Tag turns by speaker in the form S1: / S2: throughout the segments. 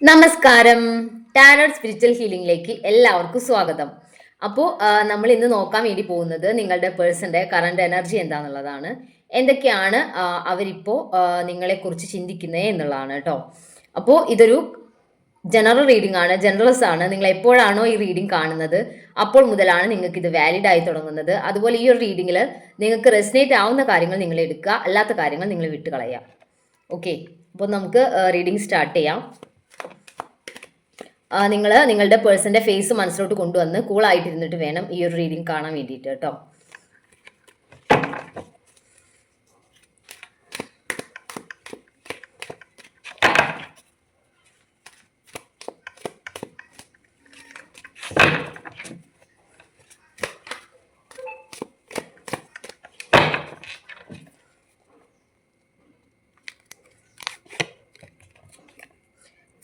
S1: നമസ്കാരം. ടാലോഡ് സ്പിരിച്വൽ ഹീലിംഗിലേക്ക് എല്ലാവർക്കും സ്വാഗതം. അപ്പോൾ നമ്മൾ ഇന്ന് നോക്കാൻ വേണ്ടി പോകുന്നത് നിങ്ങളുടെ പേഴ്സന്റെ കറണ്ട് എനർജി എന്താണെന്നുള്ളതാണ് എന്തൊക്കെയാണ് അവരിപ്പോൾ അവരിപ്പോ നിങ്ങളെ നിങ്ങളെക്കുറിച്ച് ചിന്തിക്കുന്നത് എന്നുള്ളതാണ് കേട്ടോ. അപ്പോൾ ഇതൊരു ജനറൽ റീഡിംഗ് ആണ് ജനറൽസ് ആണ്. നിങ്ങൾ എപ്പോഴാണോ ഈ റീഡിംഗ് കാണുന്നത് അപ്പോൾ മുതലാണ് നിങ്ങൾക്ക് ഇത് വാലിഡ് ആയി തുടങ്ങുന്നത്. അതുപോലെ ഈ ഒരു റീഡിങ്ങിൽ നിങ്ങൾക്ക് റെസിനേറ്റ് ആവുന്ന കാര്യങ്ങൾ നിങ്ങൾ എടുക്കുക അല്ലാത്ത കാര്യങ്ങൾ നിങ്ങൾ വിട്ടുകളയുക. കളയാം ഓക്കെ അപ്പോൾ നമുക്ക് റീഡിംഗ് സ്റ്റാർട്ട് ചെയ്യാം. നിങ്ങൾ നിങ്ങളുടെ പേഴ്സന്റെ ഫേസ് മനസ്സിലോട്ട് കൊണ്ടുവന്ന് കൂളായിട്ടിരുന്നിട്ട് വേണം ഈ ഒരു റീഡിങ് കാണാൻ വേണ്ടിയിട്ട് കേട്ടോ.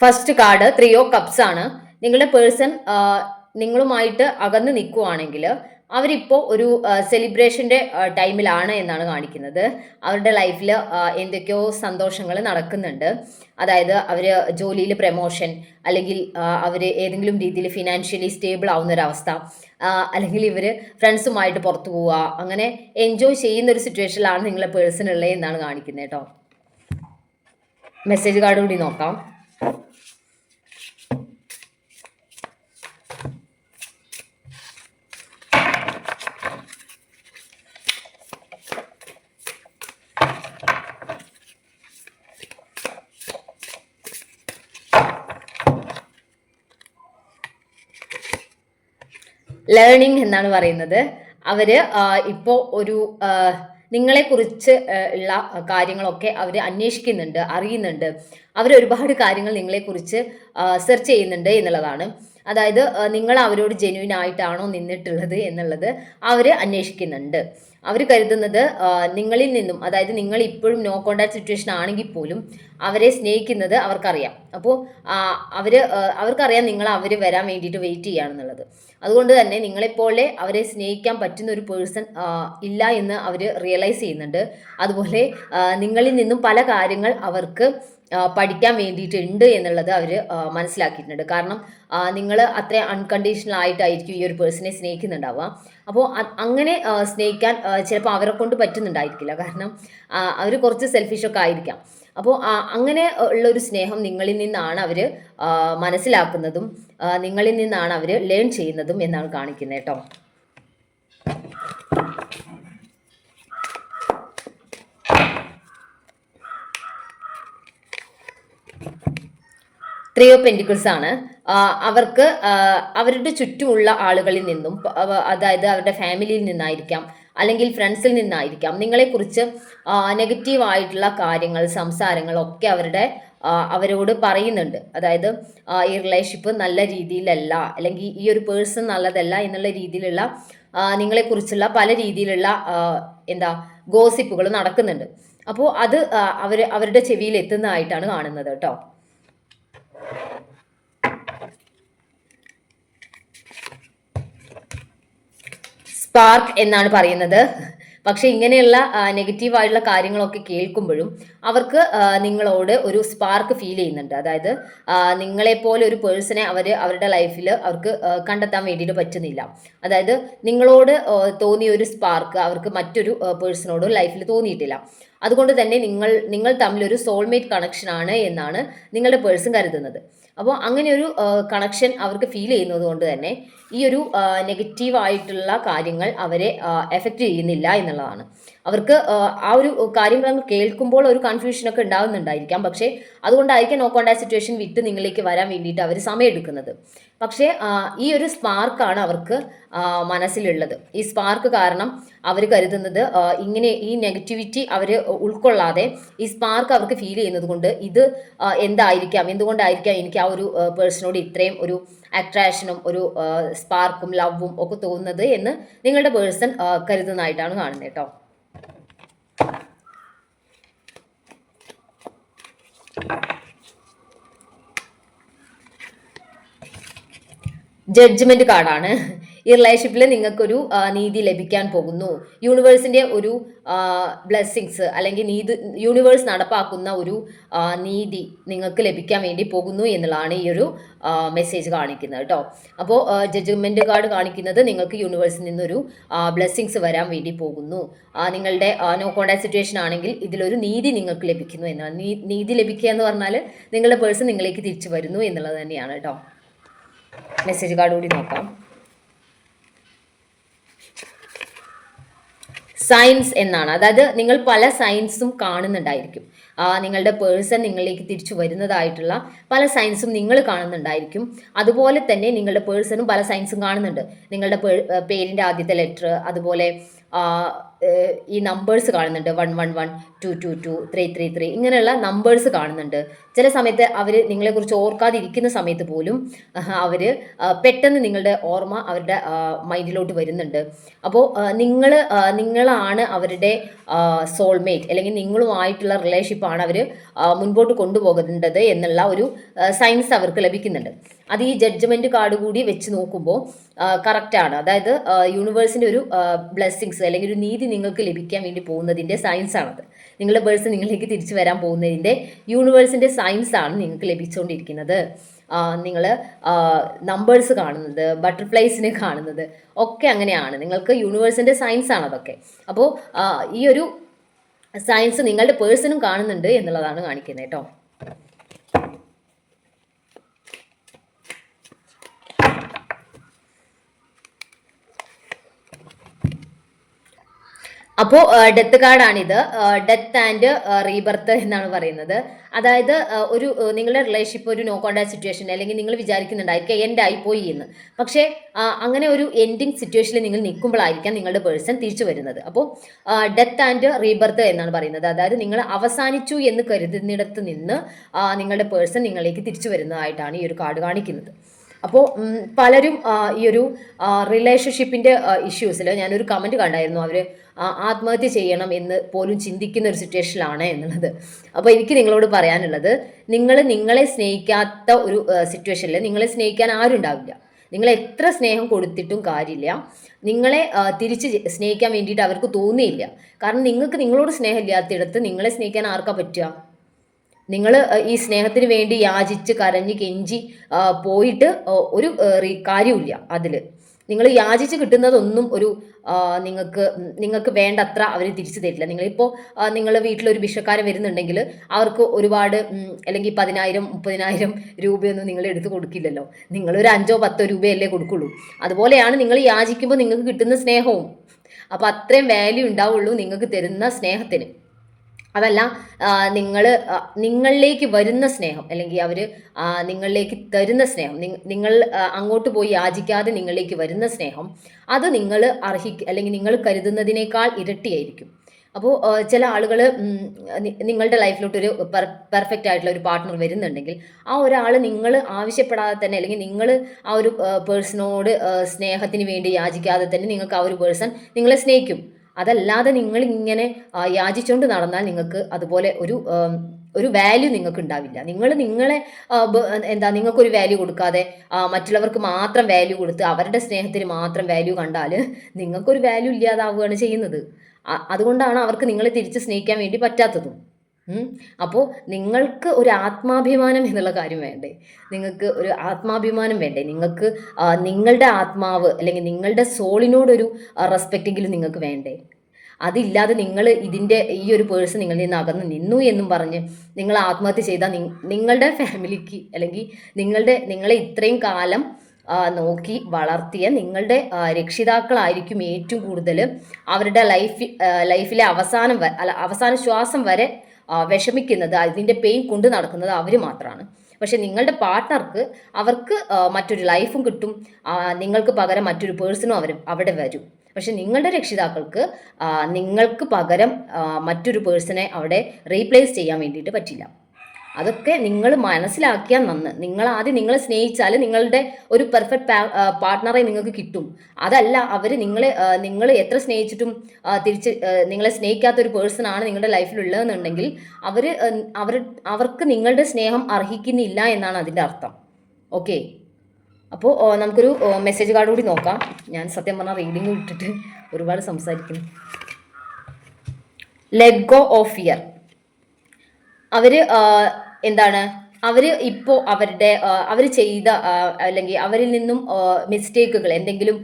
S1: First card three of cups ആണ്. നിങ്ങളുടെ പേഴ്സൺ നിങ്ങളുമായിട്ട് അകന്ന് നിൽക്കുവാണെങ്കിൽ അവരിപ്പോൾ ഒരു സെലിബ്രേഷന്റെ ടൈമിലാണ് എന്നാണ് കാണിക്കുന്നത്. അവരുടെ ലൈഫിൽ എന്തൊക്കെയോ സന്തോഷങ്ങൾ നടക്കുന്നുണ്ട്. അതായത് അവർ ജോലിയിൽ പ്രമോഷൻ അല്ലെങ്കിൽ അവർ ഏതെങ്കിലും രീതിയിൽ ഫിനാൻഷ്യലി സ്റ്റേബിൾ ആവുന്ന ഒരു അവസ്ഥ അല്ലെങ്കിൽ ഇവർ ഫ്രണ്ട്സുമായിട്ട് പുറത്തു പോവുക അങ്ങനെ എൻജോയ് ചെയ്യുന്ന ഒരു സിറ്റുവേഷനിലാണ് നിങ്ങളെ പേഴ്സൺ ഉള്ളത് എന്നാണ് കാണിക്കുന്നത് കേട്ടോ. മെസ്സേജ് കാർഡ് കൂടി നോക്കാം. ലേണിംഗ് എന്നാണ് പറയുന്നത്. അവർ ഇപ്പോൾ ഒരു നിങ്ങളെ കുറിച്ച് ഉള്ള കാര്യങ്ങളൊക്കെ അവർ അന്വേഷിക്കുന്നുണ്ട് അറിയുന്നുണ്ട്. അവർ ഒരുപാട് കാര്യങ്ങൾ നിങ്ങളെ കുറിച്ച് സെർച്ച് ചെയ്യുന്നുണ്ട് എന്നുള്ളതാണ്. അതായത് നിങ്ങൾ അവരോട് ജെന്യൂൻ ആയിട്ടാണോ നിന്നിട്ടുള്ളത് എന്നുള്ളത് അവർ അന്വേഷിക്കുന്നുണ്ട്. അവർ കരുതുന്നത് നിങ്ങളിൽ നിന്നും അതായത് നിങ്ങൾ ഇപ്പോഴും നോ കോണ്ടാക്ട് സിറ്റുവേഷൻ ആണെങ്കിൽ പോലും അവരെ സ്നേഹിക്കുന്നത് അവർക്കറിയാം. അപ്പോൾ അവർ അവർക്കറിയാം നിങ്ങൾ അവർ വരാൻ വേണ്ടിയിട്ട് വെയിറ്റ് ചെയ്യുകയാണെന്നുള്ളത്. അതുകൊണ്ട് തന്നെ നിങ്ങളെപ്പോലെ അവരെ സ്നേഹിക്കാൻ പറ്റുന്ന ഒരു പേഴ്സൺ ഇല്ല എന്ന് അവർ റിയലൈസ് ചെയ്യുന്നുണ്ട്. അതുപോലെ നിങ്ങളിൽ നിന്നും പല കാര്യങ്ങൾ അവർക്ക് പഠിക്കാൻ വേണ്ടിയിട്ടുണ്ട് എന്നുള്ളത് അവർ മനസ്സിലാക്കിയിട്ടുണ്ട്. കാരണം നിങ്ങൾ അത്ര അൺകണ്ടീഷണൽ ആയിട്ടായിരിക്കും ഈ ഒരു പേഴ്സണെ സ്നേഹിക്കുന്നുണ്ടാവുക. അപ്പോൾ അങ്ങനെ സ്നേഹിക്കാൻ ചിലപ്പോൾ അവരെ കൊണ്ട് പറ്റുന്നുണ്ടായിരിക്കില്ല. കാരണം അവർ കുറച്ച് സെൽഫിഷൊക്കെ ആയിരിക്കാം. അപ്പോൾ അങ്ങനെ ഉള്ള ഒരു സ്നേഹം നിങ്ങളിൽ നിന്നാണ് അവർ മനസ്സിലാക്കുന്നതും നിങ്ങളിൽ നിന്നാണ് അവർ ലേൺ ചെയ്യുന്നതും എന്നാണ് കാണിക്കുന്നത് കേട്ടോ. ത്രീ ഓഫ് പെന്റിക്കിൾസ് ആണ്. അവർക്ക് അവരുടെ ചുറ്റുമുള്ള ആളുകളിൽ നിന്നും അതായത് അവരുടെ ഫാമിലിയിൽ നിന്നായിരിക്കാം അല്ലെങ്കിൽ ഫ്രണ്ട്സിൽ നിന്നായിരിക്കാം. നിങ്ങളെക്കുറിച്ച് നെഗറ്റീവായിട്ടുള്ള കാര്യങ്ങൾ സംസാരങ്ങൾ ഒക്കെ അവരുടെ അവരോട് പറയുന്നുണ്ട്. അതായത് ഈ റിലേഷൻഷിപ്പ് നല്ല രീതിയിലല്ല അല്ലെങ്കിൽ ഈ ഒരു പേഴ്സൺ നല്ലതല്ല എന്നുള്ള രീതിയിലുള്ള നിങ്ങളെക്കുറിച്ചുള്ള പല രീതിയിലുള്ള എന്താ ഗോസിപ്പുകൾ നടക്കുന്നുണ്ട്. അപ്പോൾ അത് അവർ അവരുടെ ചെവിയിൽ എത്തുന്നതായിട്ടാണ് കാണുന്നത് കേട്ടോ. സ്പാർക്ക് എന്നാണ് പറയുന്നത്. പക്ഷെ ഇങ്ങനെയുള്ള നെഗറ്റീവ് ആയിട്ടുള്ള കാര്യങ്ങളൊക്കെ കേൾക്കുമ്പോഴും അവർക്ക് നിങ്ങളോട് ഒരു സ്പാർക്ക് ഫീൽ ചെയ്യുന്നുണ്ട്. അതായത് നിങ്ങളെ നിങ്ങളെപ്പോലെ ഒരു പേഴ്സണെ അവർ അവരുടെ ലൈഫിൽ അവർക്ക് കണ്ടെത്താൻ വേണ്ടിയിട്ട് പറ്റുന്നില്ല. അതായത് നിങ്ങളോട് തോന്നിയ ഒരു സ്പാർക്ക് അവർക്ക് മറ്റൊരു പേഴ്സണോട് ലൈഫിൽ തോന്നിയിട്ടില്ല. അതുകൊണ്ട് തന്നെ നിങ്ങൾ നിങ്ങൾ തമ്മിലൊരു സോൾമേറ്റ് കണക്ഷൻ ആണ് എന്നാണ് നിങ്ങളുടെ പേഴ്സൺ കരുതുന്നത്. അപ്പോൾ അങ്ങനെ ഒരു കണക്ഷൻ അവർക്ക് ഫീൽ ചെയ്യുന്നത് കൊണ്ട് തന്നെ ഈ ഒരു നെഗറ്റീവ് ആയിട്ടുള്ള കാര്യങ്ങൾ അവരെ എഫക്റ്റ് ചെയ്യുന്നില്ല എന്നുള്ളതാണ്. അവർക്ക് ആ, ഒരു കാര്യങ്ങൾ അങ്ങ് കേൾക്കുമ്പോൾ ഒരു കൺഫ്യൂഷനൊക്കെ ഉണ്ടാകുന്നുണ്ടായിരിക്കാം പക്ഷേ അതുകൊണ്ടായിരിക്കാം നോ കോണ്ടാക്ട് സിറ്റുവേഷൻ വിട്ട് നിങ്ങളിലേക്ക് വരാൻ വേണ്ടിയിട്ട് അവർ സമയമെടുക്കുന്നത്. പക്ഷേ ഈ ഒരു സ്പാർക്കാണ് അവർക്ക് മനസ്സിലുള്ളത്. ഈ സ്പാർക്ക് കാരണം അവർ കരുതുന്നത് ഇങ്ങനെ ഈ നെഗറ്റിവിറ്റി അവർ ഉൾക്കൊള്ളാതെ ഈ സ്പാർക്ക് അവർക്ക് ഫീൽ ചെയ്യുന്നത് കൊണ്ട് ഇത് എന്തായിരിക്കാം എന്തുകൊണ്ടായിരിക്കാം എനിക്ക് ആ ഒരു പേഴ്സണോട് ഇത്രയും ഒരു അട്രാക്ഷനും ഒരു സ്പാർക്കും ലവും ഒക്കെ തോന്നുന്നത് എന്ന് നിങ്ങളുടെ പേഴ്സൺ കരുതുന്നതായിട്ടാണ് കാണുന്നത് കേട്ടോ. ജഡ്ജ്മെന്റ് കാർഡാണ് ഈ റിലേഷൻഷിപ്പിൽ നിങ്ങൾക്കൊരു നീതി ലഭിക്കാൻ പോകുന്നു. യൂണിവേഴ്സിന്റെ ഒരു ബ്ലെസ്സിങ്സ് അല്ലെങ്കിൽ നീതി യൂണിവേഴ്സ് നടപ്പാക്കുന്ന ഒരു നീതി നിങ്ങൾക്ക് ലഭിക്കാൻ വേണ്ടി പോകുന്നു എന്നുള്ളതാണ് ഈ ഒരു മെസ്സേജ് കാണിക്കുന്നത് കേട്ടോ. അപ്പോൾ ജഡ്ജ്മെന്റ് കാർഡ് കാണിക്കുന്നത് നിങ്ങൾക്ക് യൂണിവേഴ്സിൽ നിന്നൊരു ബ്ലെസ്സിങ്സ് വരാൻ വേണ്ടി പോകുന്നു. നിങ്ങളുടെ നോ കോണ്ടാക്ട് സിറ്റുവേഷൻ ആണെങ്കിൽ ഇതിലൊരു നീതി നിങ്ങൾക്ക് ലഭിക്കുന്നു എന്നാണ്. നീതി ലഭിക്കുക എന്ന് പറഞ്ഞാൽ നിങ്ങളുടെ പേഴ്സൺ നിങ്ങളിലേക്ക് തിരിച്ചു വരുന്നു എന്നുള്ളത് തന്നെയാണ് കേട്ടോ. മെസ്സേജ് കാർഡ് കൂടി നോക്കാം. സയൻസ് എന്നാണ്. അതായത് നിങ്ങൾ പല സയൻസും കാണുന്നുണ്ടായിരിക്കും. നിങ്ങളുടെ പേഴ്സൺ നിങ്ങളിലേക്ക് തിരിച്ചു വരുന്നതായിട്ടുള്ള പല സയൻസും നിങ്ങൾ കാണുന്നുണ്ടായിരിക്കും. അതുപോലെ തന്നെ നിങ്ങളുടെ പേഴ്സണും പല സയൻസും കാണുന്നുണ്ട്. നിങ്ങളുടെ പേരിന്റെ ആദ്യത്തെ ലെറ്റർ അതുപോലെ ഈ നമ്പേഴ്സ് കാണുന്നുണ്ട്. One one one two two two three three three ഇങ്ങനെയുള്ള നമ്പേഴ്സ് കാണുന്നുണ്ട്. ചില സമയത്ത് അവർ നിങ്ങളെക്കുറിച്ച് ഓർക്കാതിരിക്കുന്ന സമയത്ത് പോലും അവർ പെട്ടെന്ന് നിങ്ങളുടെ ഓർമ്മ അവരുടെ മൈൻഡിലോട്ട് വരുന്നുണ്ട്. അപ്പോൾ നിങ്ങൾ നിങ്ങളാണ് അവരുടെ സോൾമേറ്റ് അല്ലെങ്കിൽ നിങ്ങളുമായിട്ടുള്ള റിലേഷൻഷിപ്പാണ് അവർ മുൻപോട്ട് കൊണ്ടുപോകേണ്ടത് എന്നുള്ള ഒരു സയൻസ് അവർക്ക് ലഭിക്കുന്നുണ്ട്. അത് ഈ ജഡ്ജ്മെന്റ് കാർഡ് കൂടി വെച്ച് നോക്കുമ്പോൾ കറക്റ്റാണ് അതായത് യൂണിവേഴ്സിന്റെ ഒരു ബ്ലെസ്സിങ്സ് അല്ലെങ്കിൽ ഒരു നീതി നിങ്ങൾക്ക് ലഭിക്കാൻ വേണ്ടി പോകുന്നതിന്റെ സയൻസ് ആണത്. നിങ്ങളുടെ ബേഴ്സ് നിങ്ങളിലേക്ക് തിരിച്ചു വരാൻ പോകുന്നതിന്റെ യൂണിവേഴ്സിന്റെ സയൻസ് ആണ് നിങ്ങൾക്ക് ലഭിച്ചുകൊണ്ടിരിക്കുന്നത് നിങ്ങൾ നമ്പേഴ്സ് കാണുന്നത് ബട്ടർഫ്ലൈസിനെ കാണുന്നത് ഒക്കെ അങ്ങനെയാണ്. നിങ്ങൾക്ക് യൂണിവേഴ്സിന്റെ സയൻസ് ആണ് അതൊക്കെ. അപ്പോൾ ഈ ഒരു സയൻസ് നിങ്ങളുടെ പേഴ്സണും കാണുന്നുണ്ട് എന്നുള്ളതാണ് കാണിക്കുന്നത് കേട്ടോ. അപ്പോൾ ഡെത്ത് കാർഡാണിത് ഡെത്ത് ആൻഡ് റീബർത്ത് എന്നാണ് പറയുന്നത്. അതായത് ഒരു നിങ്ങളുടെ റിലേഷൻഷിപ്പ് ഒരു നോ കോണ്ടാക്ട് സിറ്റുവേഷൻ അല്ലെങ്കിൽ നിങ്ങൾ വിചാരിക്കുന്നുണ്ടായിരിക്കും എൻഡ് ആയിപ്പോയി എന്ന്. പക്ഷേ അങ്ങനെ ഒരു എൻഡിങ് സിറ്റുവേഷനിൽ നിങ്ങൾ നിൽക്കുമ്പോഴായിരിക്കാം നിങ്ങളുടെ പേഴ്സൺ തിരിച്ചു വരുന്നത്. അപ്പോൾ ഡെത്ത് ആൻഡ് റീബർത്ത് എന്നാണ് പറയുന്നത്. അതായത് നിങ്ങൾ അവസാനിച്ചു എന്ന് കരുതുന്നിടത്ത് നിന്ന് നിങ്ങളുടെ പേഴ്സൺ നിങ്ങളിലേക്ക് തിരിച്ചു വരുന്നതായിട്ടാണ് ഈ ഒരു കാർഡ് കാണിക്കുന്നത്. അപ്പോൾ പലരും ഈ ഒരു റിലേഷൻഷിപ്പിന്റെ ഇഷ്യൂസിൽ ഞാനൊരു കമന്റ് കണ്ടായിരുന്നു. അവർ ആത്മഹത്യ ചെയ്യണം എന്ന് പോലും ചിന്തിക്കുന്ന ഒരു സിറ്റുവേഷനിലാണ് എന്നുള്ളത്. അപ്പോൾ എനിക്ക് നിങ്ങളോട് പറയാനുള്ളത് നിങ്ങൾ നിങ്ങളെ സ്നേഹിക്കാത്ത ഒരു സിറ്റുവേഷനിൽ നിങ്ങളെ സ്നേഹിക്കാൻ ആരും ഉണ്ടാവില്ല. നിങ്ങൾ എത്ര സ്നേഹം കൊടുത്തിട്ടും കാര്യമില്ല. നിങ്ങളെ തിരിച്ച് സ്നേഹിക്കാൻ വേണ്ടിയിട്ട് അവർക്ക് തോന്നിയില്ല. കാരണം നിങ്ങൾക്ക് നിങ്ങളോട് സ്നേഹമില്ലാത്തിടത്ത് നിങ്ങളെ സ്നേഹിക്കാൻ ആർക്കാ പറ്റുക? നിങ്ങൾ ഈ സ്നേഹത്തിന് വേണ്ടി യാചിച്ച് കരഞ്ഞ് കെഞ്ചി പോയിട്ട് ഒരു കാര്യമില്ല അതിൽ നിങ്ങൾ യാചിച്ച് കിട്ടുന്നതൊന്നും ഒരു നിങ്ങൾക്ക് നിങ്ങൾക്ക് വേണ്ടത്ര അവർ തിരിച്ചു തരില്ല. നിങ്ങളിപ്പോൾ നിങ്ങൾ വീട്ടിലൊരു ഭിക്ഷക്കാരൻ വരുന്നുണ്ടെങ്കിൽ അവർക്ക് ഒരുപാട് അല്ലെങ്കിൽ പതിനായിരം മുപ്പതിനായിരം രൂപയൊന്നും നിങ്ങൾ എടുത്ത് കൊടുക്കില്ലല്ലോ. നിങ്ങളൊരു അഞ്ചോ പത്തോ രൂപയല്ലേ കൊടുക്കുള്ളൂ. അതുപോലെയാണ് നിങ്ങൾ യാചിക്കുമ്പോൾ നിങ്ങൾക്ക് കിട്ടുന്ന സ്നേഹവും. അപ്പോൾ അത്രയും വാല്യൂ ഉണ്ടാവുള്ളൂ നിങ്ങൾക്ക് തരുന്ന സ്നേഹത്തിന്. അതല്ല നിങ്ങൾ നിങ്ങളിലേക്ക് വരുന്ന സ്നേഹം അല്ലെങ്കിൽ അവർ നിങ്ങളിലേക്ക് തരുന്ന സ്നേഹം നിങ്ങൾ അങ്ങോട്ട് പോയി യാചിക്കാതെ നിങ്ങളിലേക്ക് വരുന്ന സ്നേഹം അത് നിങ്ങൾ അർഹി അല്ലെങ്കിൽ നിങ്ങൾ കരുതുന്നതിനേക്കാൾ ഇരട്ടിയായിരിക്കും. അപ്പോൾ ചില ആളുകൾ നിങ്ങളുടെ ലൈഫിലോട്ടൊരു പെർഫെക്റ്റ് ആയിട്ടുള്ള ഒരു പാർട്ട്ണർ വരുന്നുണ്ടെങ്കിൽ ആ ഒരാൾ നിങ്ങൾ ആവശ്യപ്പെടാതെ തന്നെ അല്ലെങ്കിൽ നിങ്ങൾ ആ ഒരു പേഴ്സണോട് സ്നേഹത്തിന് വേണ്ടി യാചിക്കാതെ തന്നെ നിങ്ങൾക്ക് ആ ഒരു പേഴ്സൺ നിങ്ങളെ സ്നേഹിക്കും. അതല്ലാതെ നിങ്ങൾ ഇങ്ങനെ യാചിച്ചുകൊണ്ട് നടന്നാൽ നിങ്ങൾക്ക് അതുപോലെ ഒരു ഒരു വാല്യൂ നിങ്ങൾക്ക് ഉണ്ടാവില്ല. നിങ്ങൾ നിങ്ങളെ എന്താ നിങ്ങൾക്കൊരു വാല്യൂ കൊടുക്കാതെ മറ്റുള്ളവർക്ക് മാത്രം വാല്യൂ കൊടുത്ത് അവരുടെ സ്നേഹത്തിന് മാത്രം വാല്യൂ കണ്ടാൽ നിങ്ങൾക്കൊരു വാല്യൂ ഇല്ലാതാവുകയാണ് ചെയ്യുന്നത്. അതുകൊണ്ടാണ് അവർക്ക് നിങ്ങളെ തിരിച്ച് സ്നേഹിക്കാൻ വേണ്ടി പറ്റാത്തതും. അപ്പോൾ നിങ്ങൾക്ക് ഒരു ആത്മാഭിമാനം എന്നുള്ള കാര്യം വേണ്ടേ. നിങ്ങൾക്ക് ഒരു ആത്മാഭിമാനം വേണ്ടേ. നിങ്ങൾക്ക് നിങ്ങളുടെ ആത്മാവ് അല്ലെങ്കിൽ നിങ്ങളുടെ സോളിനോടൊരു റെസ്പെക്റ്റെങ്കിലും നിങ്ങൾക്ക് വേണ്ടേ. അതില്ലാതെ നിങ്ങൾ ഇതിന്റെ ഈ ഒരു പേഴ്സൺ നിങ്ങളിൽ നിന്ന് അകന്ന് നിന്നു എന്നും പറഞ്ഞ് നിങ്ങൾ ആത്മഹത്യ ചെയ്താൽ നിങ്ങളുടെ ഫാമിലിക്ക് അല്ലെങ്കിൽ നിങ്ങളുടെ നിങ്ങളെ ഇത്രയും കാലം നോക്കി വളർത്തിയ നിങ്ങളുടെ രക്ഷിതാക്കളായിരിക്കും ഏറ്റവും കൂടുതൽ അവരുടെ ലൈഫ് ലൈഫിലെ അവസാനം അവസാന ശ്വാസം വരെ വിഷമിക്കുന്നത് അതിന്റെ പെയിൻ കൊണ്ട് നടക്കുന്നത് അവർ മാത്രമാണ് പക്ഷെ നിങ്ങളുടെ പാർട്ട്ണർക്ക് അവർക്ക് മറ്റൊരു ലൈഫും കിട്ടും. നിങ്ങൾക്ക് പകരം മറ്റൊരു പേഴ്സണും അവർ അവിടെ വരും. പക്ഷെ നിങ്ങളുടെ രക്ഷിതാക്കൾക്ക് നിങ്ങൾക്ക് പകരം മറ്റൊരു പേഴ്സണെ അവിടെ റീപ്ലേസ് ചെയ്യാൻ വേണ്ടിയിട്ട് പറ്റില്ല. അതൊക്കെ നിങ്ങൾ മനസ്സിലാക്കിയാൽ നന്ന്. നിങ്ങൾ ആദ്യം നിങ്ങളെ സ്നേഹിച്ചാൽ നിങ്ങളുടെ ഒരു പെർഫെക്റ്റ് പാർട്ട്ണറെ നിങ്ങൾക്ക് കിട്ടും. അതല്ല അവർ നിങ്ങളെ നിങ്ങൾ എത്ര സ്നേഹിച്ചിട്ടും തിരിച്ച് നിങ്ങളെ സ്നേഹിക്കാത്ത ഒരു പേഴ്സൺ ആണ് നിങ്ങളുടെ ലൈഫിലുള്ളതെന്നുണ്ടെങ്കിൽ അവർ അവർ അവർക്ക് നിങ്ങളുടെ സ്നേഹം അർഹിക്കുന്നില്ല എന്നാണ് അതിന്റെ അർത്ഥം. ഓക്കെ അപ്പോൾ നമുക്കൊരു മെസ്സേജ് കാർഡ് കൂടി നോക്കാം. ഞാൻ സത്യം പറഞ്ഞാൽ റീഡിംഗ് വിട്ടിട്ട് ഒരുപാട് സംസാരിക്കുന്നു. ലെറ്റ് ഗോ ഓഫ് ഫിയർ അവർ എന്താണ് അവർ ഇപ്പോൾ അവരുടെ അവർ ചെയ്ത അല്ലെങ്കിൽ അവരിൽ നിന്നും മിസ്റ്റേക്കുകൾ എന്തെങ്കിലും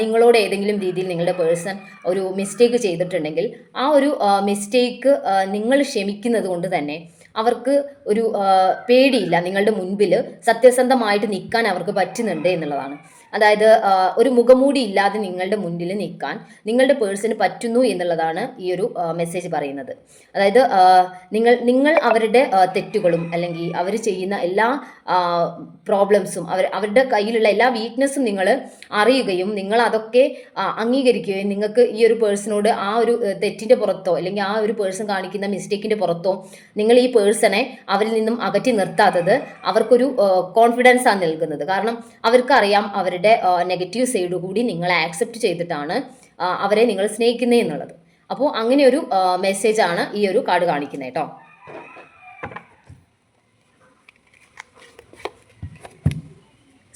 S1: നിങ്ങളോട് ഏതെങ്കിലും രീതിയിൽ നിങ്ങളുടെ പേഴ്സൺ ഒരു മിസ്റ്റേക്ക് ചെയ്തിട്ടുണ്ടെങ്കിൽ ആ ഒരു മിസ്റ്റേക്ക് നിങ്ങൾ ക്ഷമിക്കുന്നത് കൊണ്ട് തന്നെ അവർക്ക് ഒരു പേടിയില്ല നിങ്ങളുടെ മുൻപിൽ സത്യസന്ധമായിട്ട് നിൽക്കാൻ അവർക്ക് പറ്റുന്നുണ്ട് എന്നുള്ളതാണ്. അതായത് ഒരു മുഖമൂടി ഇല്ലാതെ നിങ്ങളുടെ മുന്നിൽ നിൽക്കാൻ നിങ്ങളുടെ പേഴ്സന് പറ്റുന്നു എന്നുള്ളതാണ് ഈ ഒരു മെസ്സേജ് പറയുന്നത്. അതായത് നിങ്ങൾ നിങ്ങൾ അവരുടെ തെറ്റുകളും അല്ലെങ്കിൽ അവർ ചെയ്യുന്ന എല്ലാ പ്രോബ്ലംസും അവർ അവരുടെ കയ്യിലുള്ള എല്ലാ വീക്ക്നെസ്സും നിങ്ങൾ അറിയുകയും നിങ്ങൾ അതൊക്കെ അംഗീകരിക്കുകയും നിങ്ങൾക്ക് ഈ ഒരു പേഴ്സണോട് ആ ഒരു തെറ്റിന്റെ പുറത്തോ അല്ലെങ്കിൽ ആ ഒരു പേഴ്സൺ കാണിക്കുന്ന മിസ്റ്റേക്കിന്റെ പുറത്തോ നിങ്ങൾ ഈ പേഴ്സണെ അവരിൽ നിന്നും അകറ്റി നിർത്താത്തത് അവർക്കൊരു കോൺഫിഡൻസ് ആണ് നൽകുന്നത്. കാരണം അവർക്കറിയാം അവരുടെ നെഗറ്റീവ് സൈഡ് കൂടി നിങ്ങളെ ആക്സെപ്റ്റ് ചെയ്തിട്ടാണ് അവരെ നിങ്ങൾ സ്നേഹിക്കുന്നത് എന്നുള്ളത്. അപ്പോൾ അങ്ങനെ ഒരു മെസ്സേജാണ് ഈ ഒരു കാർഡ് കാണിക്കുന്നത് കേട്ടോ.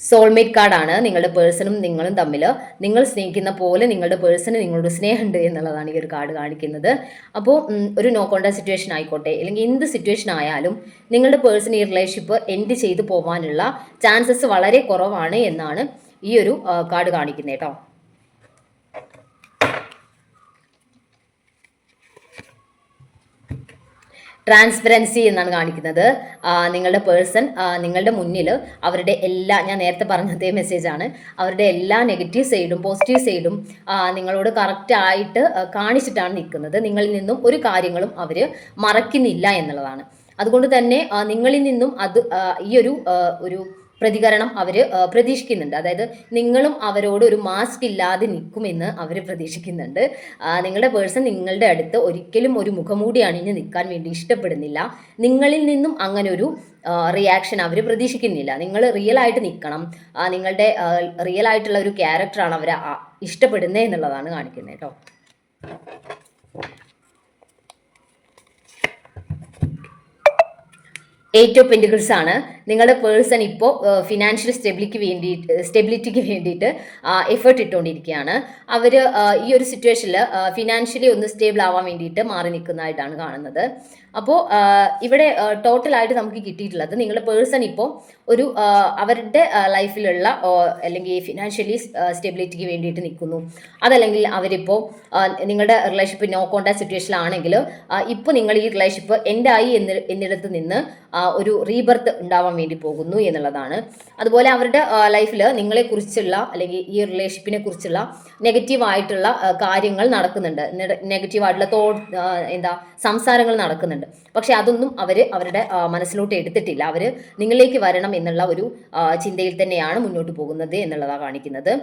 S1: സോൾമേറ്റ് കാർഡാണ് നിങ്ങളുടെ പേഴ്സണും നിങ്ങളും തമ്മിൽ നിങ്ങൾ സ്നേഹിക്കുന്ന പോലെ നിങ്ങളുടെ പേഴ്സണ് നിങ്ങളോട് സ്നേഹമുണ്ട് എന്നുള്ളതാണ് ഈ ഒരു കാർഡ് കാണിക്കുന്നത്. അപ്പോൾ ഒരു നോ കോണ്ട സിറ്റുവേഷൻ ആയിക്കോട്ടെ. അല്ലെങ്കിൽ എന്ത് സിറ്റുവേഷൻ ആയാലും നിങ്ങളുടെ പേഴ്സൺ ഈ റിലേഷൻഷിപ്പ് എൻഡ് ചെയ്തു പോകാനുള്ള ചാൻസസ് വളരെ കുറവാണ് എന്നാണ് ഈ ഒരു കാർഡ് കാണിക്കുന്നത് കേട്ടോ. ട്രാൻസ്പെറൻസി എന്നാണ് കാണിക്കുന്നത്. നിങ്ങളുടെ പേഴ്സൺ നിങ്ങളുടെ മുന്നിൽ അവരുടെ എല്ലാ ഞാൻ നേരത്തെ പറഞ്ഞതേ മെസ്സേജാണ് അവരുടെ എല്ലാ നെഗറ്റീവ് സൈഡും പോസിറ്റീവ് സൈഡും നിങ്ങളോട് കറക്റ്റായിട്ട് കാണിച്ചിട്ടാണ് നിൽക്കുന്നത്. നിങ്ങളിൽ നിന്നും ഒരു കാര്യങ്ങളും അവർ മറക്കുന്നില്ല എന്നുള്ളതാണ്. അതുകൊണ്ട് തന്നെ നിങ്ങളിൽ നിന്നും അത് ഈ ഒരു ഒരു പ്രതികരണം അവർ പ്രതീക്ഷിക്കുന്നുണ്ട്. അതായത് നിങ്ങളും അവരോട് ഒരു മാസ്ക് ഇല്ലാതെ നിൽക്കുമെന്ന് അവർ പ്രതീക്ഷിക്കുന്നുണ്ട്. നിങ്ങളുടെ പേഴ്സൺ നിങ്ങളുടെ അടുത്ത് ഒരിക്കലും ഒരു മുഖമൂടി അണിഞ്ഞ് നിൽക്കാൻ വേണ്ടി ഇഷ്ടപ്പെടുന്നില്ല. നിങ്ങളിൽ നിന്നും അങ്ങനെ ഒരു റിയാക്ഷൻ അവർ പ്രതീക്ഷിക്കുന്നില്ല. നിങ്ങൾ റിയൽ ആയിട്ട് നിൽക്കണം. നിങ്ങളുടെ റിയൽ ആയിട്ടുള്ള ഒരു ക്യാരക്ടറാണ് അവർ ഇഷ്ടപ്പെടുന്നത് എന്നുള്ളതാണ് കാണിക്കുന്നത് കേട്ടോ. എയ്റ്റ് ഓഫ് പെന്റിക്കിൾസ് ആണ്. നിങ്ങളുടെ പേഴ്സൺ ഇപ്പോൾ ഫിനാൻഷ്യൽ സ്റ്റെബിലിറ്റിക്ക് വേണ്ടി സ്റ്റെബിലിറ്റിക്ക് വേണ്ടിയിട്ട് എഫേർട്ട് ഇട്ടുകൊണ്ടിരിക്കുകയാണ് അവർ ഈ ഒരു സിറ്റുവേഷനിൽ ഫിനാൻഷ്യലി ഒന്ന് സ്റ്റേബിൾ ആവാൻ വേണ്ടിയിട്ട് മാറി നിൽക്കുന്നതായിട്ടാണ് കാണുന്നത്. അപ്പോൾ ഇവിടെ ടോട്ടലായിട്ട് നമുക്ക് കിട്ടിയിട്ടുള്ളത് നിങ്ങളുടെ പേഴ്സൺ ഇപ്പോൾ ഒരു അവരുടെ ലൈഫിലുള്ള അല്ലെങ്കിൽ ഫിനാൻഷ്യലി സ്റ്റെബിലിറ്റിക്ക് വേണ്ടിയിട്ട് നിൽക്കുന്നു. അതല്ലെങ്കിൽ അവരിപ്പോൾ നിങ്ങളുടെ റിലേഷൻഷിപ്പ് നോ കോണ്ടാക്ട് സിറ്റുവേഷനിലാണെങ്കിൽ ഇപ്പോൾ നിങ്ങൾ ഈ റിലേഷൻഷിപ്പ് എൻഡായി എന്ന് എന്നിടത്ത് നിന്ന് ഒരു റീബർത്ത് ഉണ്ടാവാൻ വേണ്ടി പോകുന്നു എന്നുള്ളതാണ്. അതുപോലെ അവരുടെ ലൈഫിൽ നിങ്ങളെക്കുറിച്ചുള്ള അല്ലെങ്കിൽ ഈ റിലേഷൻഷിപ്പിനെ കുറിച്ചുള്ള നെഗറ്റീവ് ആയിട്ടുള്ള കാര്യങ്ങൾ നടക്കുന്നുണ്ട്. നെഗറ്റീവ് ആയിട്ടുള്ള തോ എന്താ സംസാരങ്ങൾ നടക്കുന്നുണ്ട്. പക്ഷെ അതൊന്നും അവർ അവരുടെ മനസ്സിലോട്ട് എടുത്തിട്ടില്ല. അവർ നിങ്ങളിലേക്ക് വരണം എന്നുള്ള ഒരു ചിന്തയിൽ തന്നെയാണ് മുന്നോട്ട് പോകുന്നത് എന്നുള്ളതാണ് കാണിക്കുന്നത്.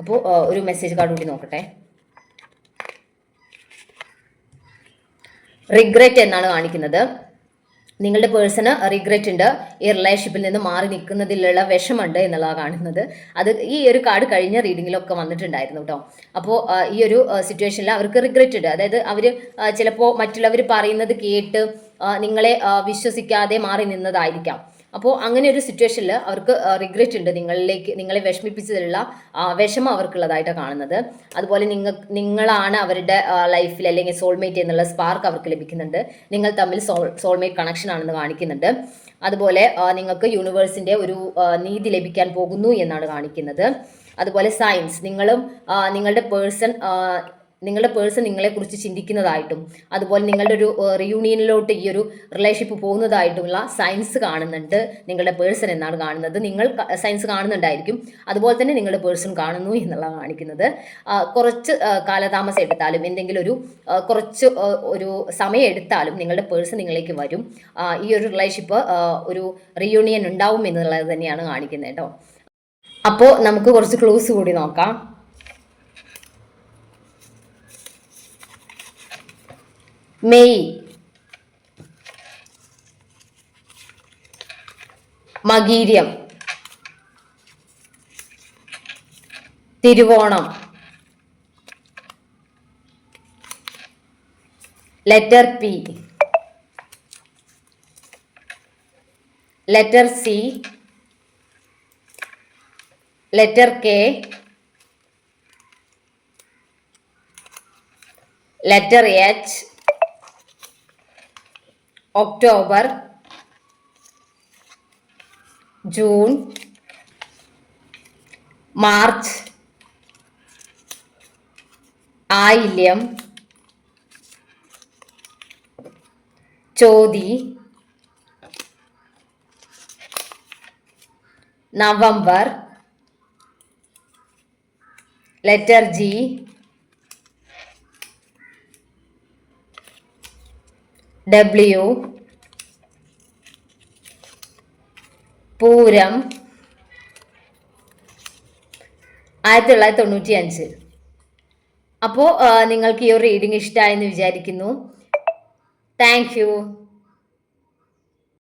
S1: അപ്പോൾ ഒരു മെസ്സേജ് കാർഡ് കൂടി നോക്കട്ടെ. റിഗ്രറ്റ് എന്നാണ് കാണിക്കുന്നത്. നിങ്ങളുടെ പേഴ്സണ് റിഗ്രറ്റ് ഉണ്ട്. ഈ റിലേഷൻഷിപ്പിൽ നിന്ന് മാറി നിൽക്കുന്നതിലുള്ള വിഷമുണ്ട് എന്നുള്ളതാണ് കാണുന്നത്. അത് ഈ ഒരു കാർഡ് കഴിഞ്ഞ റീഡിങ്ങിലൊക്കെ വന്നിട്ടുണ്ടായിരുന്നു കേട്ടോ അപ്പോൾ ഈ ഒരു സിറ്റുവേഷനിൽ അവർക്ക് റിഗ്രറ്റ് ഉണ്ട്. അതായത് അവർ ചിലപ്പോൾ മറ്റുള്ളവർ പറയുന്നത് കേട്ട് നിങ്ങളെ വിശ്വസിക്കാതെ മാറി നിന്നതായിരിക്കാം. അപ്പോൾ അങ്ങനെ ഒരു സിറ്റുവേഷനിൽ അവർക്ക് റിഗ്രറ്റ് ഉണ്ട് നിങ്ങളിലേക്ക് നിങ്ങളെ വിഷമിപ്പിച്ചതിലുള്ള വിഷമം അവർക്കുള്ളതായിട്ടാണ് കാണുന്നത്. അതുപോലെ നിങ്ങൾ നിങ്ങളാണ് അവരുടെ ലൈഫിൽ അല്ലെങ്കിൽ സോൾമേറ്റ് എന്നുള്ള സ്പാർക്ക് അവർക്ക് ലഭിക്കുന്നുണ്ട്. നിങ്ങൾ തമ്മിൽ സോൾ സോൾമേറ്റ് കണക്ഷൻ ആണെന്ന് കാണിക്കുന്നുണ്ട്. അതുപോലെ നിങ്ങൾക്ക് യൂണിവേഴ്സിന്റെ ഒരു നീതി ലഭിക്കാൻ പോകുന്നു എന്നാണ് കാണിക്കുന്നത്. അതുപോലെ സയൻസ് നിങ്ങളും നിങ്ങളുടെ പേഴ്സൺ നിങ്ങളുടെ പേഴ്സൺ നിങ്ങളെക്കുറിച്ച് ചിന്തിക്കുന്നതായിട്ടും അതുപോലെ നിങ്ങളുടെ ഒരു റിയൂണിയനിലോട്ട് ഈ ഒരു റിലേഷൻഷിപ്പ് പോകുന്നതായിട്ടുള്ള സയൻസ് കാണുന്നുണ്ട് നിങ്ങളുടെ പേഴ്സൺ എന്നാണ് കാണുന്നത്. നിങ്ങൾ സയൻസ് കാണുന്നുണ്ടായിരിക്കും. അതുപോലെ തന്നെ നിങ്ങളുടെ പേഴ്സൺ കാണുന്നു എന്നുള്ളതാണ് കാണിക്കുന്നത്. കുറച്ച് കാലതാമസം എടുത്താലും എന്തെങ്കിലും ഒരു കുറച്ച് ഒരു സമയം എടുത്താലും നിങ്ങളുടെ പേഴ്സൺ നിങ്ങളിലേക്ക് വരും. ഈ ഒരു റിലേഷൻഷിപ്പ് ഒരു റിയൂണിയൻ ഉണ്ടാവും എന്നുള്ളത് തന്നെയാണ് കാണിക്കുന്നത് കേട്ടോ. അപ്പോൾ നമുക്ക് കുറച്ച് ക്ലൂസ് കൂടി നോക്കാം. മെയ്. മകീര്യം. Thiruvonam. Letter P. Letter C. Letter K. Letter H. October June March ആയില്യം ചോതി നവംബർ ലെറ്റർ ജി ഡബ്ല്യു പൂരം ആയിരത്തി തൊള്ളായിരത്തി തൊണ്ണൂറ്റി അഞ്ച് അപ്പോൾ നിങ്ങൾക്ക് ഈ ഒരു റീഡിംഗ് ഇഷ്ടമായെന്ന് വിചാരിക്കുന്നു. Thank you